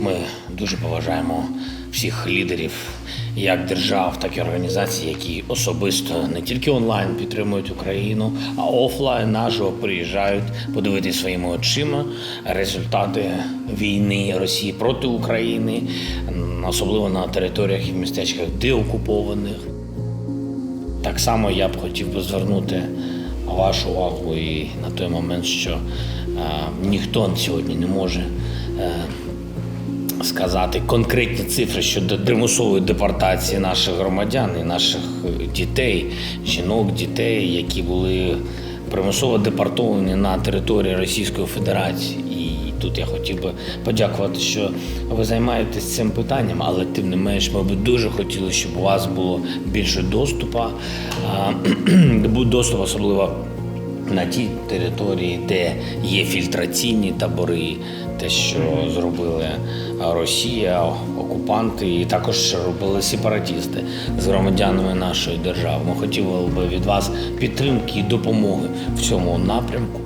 Ми дуже поважаємо всіх лідерів, як держав, так і організацій, які особисто не тільки онлайн підтримують Україну, а офлайн наживо приїжджають подивитися своїми очима результати війни Росії проти України, особливо на територіях і в містечках деокупованих. Так само я б хотів би звернути вашу увагу і на той момент, що е, ніхто сьогодні не може е, сказати конкретні цифри щодо примусової депортації наших громадян і наших е, дітей, жінок, дітей, які були примусово депортовані на території Російської Федерації. Тут я хотів би подякувати, що ви займаєтесь цим питанням, але тим не менш, ми б дуже хотіли, щоб у вас було більше доступу, доступ особливо на тій території, де є фільтраційні табори, те, що зробили Росія, окупанти, і також що робили сепаратісти з громадянами нашої держави. Ми хотіли би від вас підтримки і допомоги в цьому напрямку.